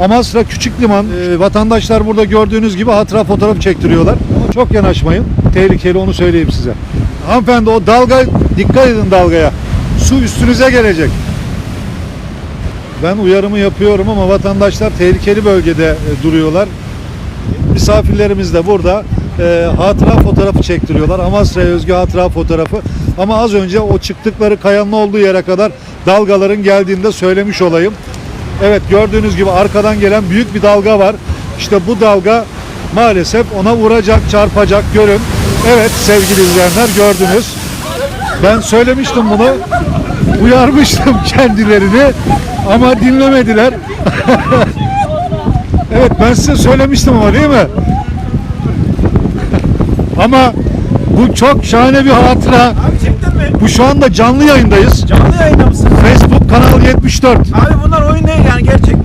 Amasra Küçük Liman. Ee, vatandaşlar burada gördüğünüz gibi hatıra fotoğraf çektiriyorlar. Ama çok yanaşmayın. Tehlikeli onu söyleyeyim size. Hanımefendi o dalga dikkat edin dalgaya. Su üstünüze gelecek. Ben uyarımı yapıyorum ama vatandaşlar tehlikeli bölgede e, duruyorlar. Misafirlerimiz de burada e, hatıra fotoğrafı çektiriyorlar. Amasra'ya özgü hatıra fotoğrafı. Ama az önce o çıktıkları kayanın olduğu yere kadar dalgaların geldiğinde söylemiş olayım. Evet gördüğünüz gibi arkadan gelen büyük bir dalga var. İşte bu dalga maalesef ona vuracak, çarpacak görün. Evet sevgili izleyenler gördünüz. Ben söylemiştim bunu. Uyarmıştım kendilerini ama dinlemediler. evet ben size söylemiştim ama değil mi? ama bu çok şahane bir hatıra. Abi çektin mi? Bu şu anda canlı yayındayız. Canlı yayında mısın? Facebook 74. Abi bunlar oyun değil yani gerçek.